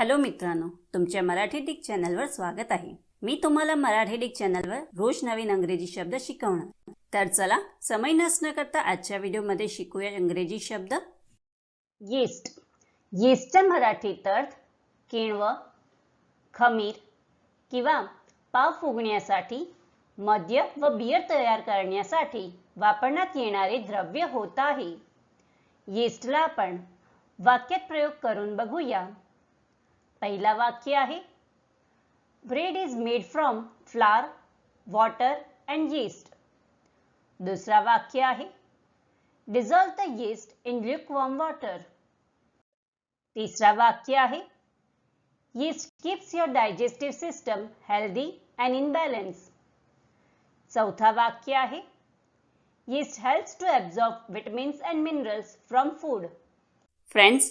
Hello मित्रांनो तुमच्या Marathi Dick चॅनलवर स्वागत आहे. मी तुम्हाला मराठी डिक चॅनलवर रोज नवीन इंग्रजी शब्द शिकवणार. तर चला समय नसणं करता आजच्या व्हिडिओमध्ये शिकूया इंग्रजी शब्द. येस्ट. येस्टच्या मराठीत अर्थ किण्व खमीर किंवा पाव फुगण्यासाठी मद्य व बियर तयार करण्यासाठी वापरण्यात येणारे द्रव्य होत आहे. येस्टला आपण वाक्यात प्रयोग करून बघूया. पहिला वाक्य आहे bread is made from flour water and yeast दुसरा वाक्य आहे dissolve the yeast in lukewarm water तिसरा वाक्य आहे yeast keeps your digestive system healthy and in balance चौथा वाक्य आहे yeast helps to absorb vitamins and minerals from food friends